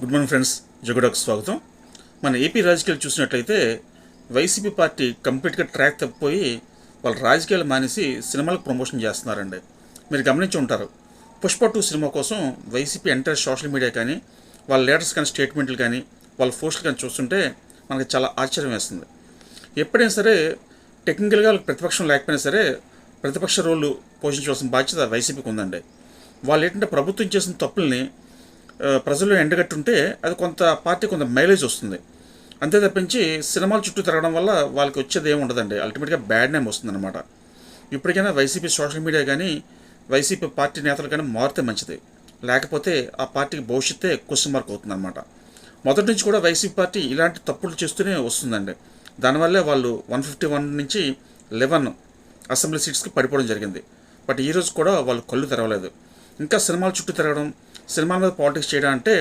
Good morning friends జగడాకు స్వాగతం. మన AP రాజకీయాలు చూసినట్లయితే వైసీపీ పార్టీ కంప్లీట్గా ట్రాక్ తప్పిపోయి వాళ్ళ రాజకీయాలు మానేసి సినిమాలకు ప్రమోషన్ చేస్తున్నారండి. మీరు గమనించి ఉంటారు. పుష్ప టూ సినిమా కోసం వైసీపీ ఎంటైర్ సోషల్ మీడియా కానీ వాళ్ళ లీడర్స్ కానీ స్టేట్మెంట్లు కానీ వాళ్ళ పోస్టులు కానీ చూస్తుంటే మనకి చాలా ఆశ్చర్యం వేస్తుంది. ఎప్పుడైనా సరే టెక్నికల్గా వాళ్ళకి ప్రతిపక్షం లేకపోయినా సరే ప్రతిపక్ష రోళ్ళు పోషించవలసిన బాధ్యత వైసీపీకి ఉందండి. వాళ్ళు ఏంటంటే ప్రభుత్వం చేసిన తప్పుల్ని ఆ, ప్రజల్లో ఎండగట్టుంటే అది కొంత పార్టీ కొంత మైలేజ్ వస్తుంది. అంతే తప్పించి సినిమాల చుట్టూ తిరగడం వల్ల వాళ్ళకి వచ్చేది ఏమి ఉండదండి. అల్టిమేట్గా బ్యాడ్ నేమ్ వస్తుందన్నమాట. ఇప్పటికైనా వైసీపీ సోషల్ మీడియా కానీ వైసీపీ పార్టీ నేతలు కానీ మారితే మంచిది. లేకపోతే ఆ పార్టీకి భవిష్యత్తే క్వశ్చన్ మార్క్ అవుతుందన్నమాట. మొదటి నుంచి కూడా వైసీపీ పార్టీ ఇలాంటి తప్పులు చేస్తూనే వస్తుందండి. దానివల్లే వాళ్ళు వన్ ఫిఫ్టీ వన్ నుంచి లెవెన్ అసెంబ్లీ సీట్స్కి పడిపోవడం జరిగింది. బట్ ఈరోజు కూడా వాళ్ళు కళ్ళు తెరవలేదు. ఇంకా సినిమాల చుట్టూ తిరగడం సినిమాల మీద పాలిటిక్స్ చేయడం అంటే